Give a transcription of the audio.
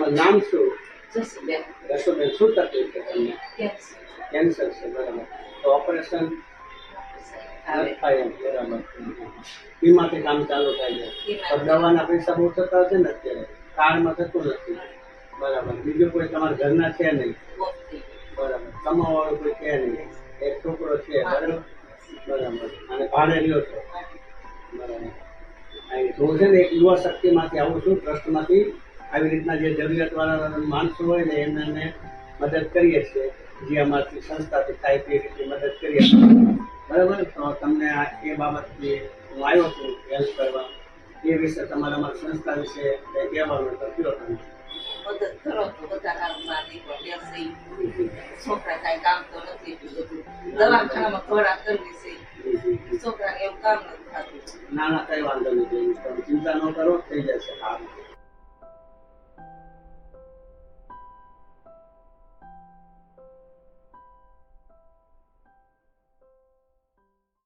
તમારું નામ શું? જસુબેન શું તકલીફ છે તમને? કેન્સર છે બરાબર. તો ઓપરેશન? થાય એમ બરાબર. એમાંથી કામ ચાલુ થાય છે. દવાના પૈસા બહુ થતા હશે ને અત્યારે? કાર્ડમાં થતું નથી. બરાબર. બીજું કોઈ તમારા ઘરના છે નહીં? બરાબર. કમાવાળો કોઈ છે નહીં? એક છોકરો છે બરાબર? બરાબર. અને ભાડે લ્યો છો. બરાબર. અહીં છે ને એક યુવા શક્તિમાંથી આવું છું ટ્રસ્ટમાંથી આવી રીતના જે જરૂરિયાતવાળા માણસો હોય ને એમને મદદ કરીએ છીએ જે અમારી સંસ્થાથી થાય તે રીતે મદદ કરીએ છીએ. બરાબર? તો તમને આ એ બાબતથી હું આવ્યો છું હેલ્પ કરવા. એ વિશે તમારા અમારી સંસ્થા વિશે કંઈ કહેવાનું તો કયો તમે? મદદ કરો તો બધા કામ છોકરા કાંઈ કામ તો નથી દવાખાનામાં ખોરાક કરવી છે. છોકરાને એવું કામ નથી થતું. ના ના કઈ વાંધો નથી. ચિંતા ન કરો થઈ જશે. હા.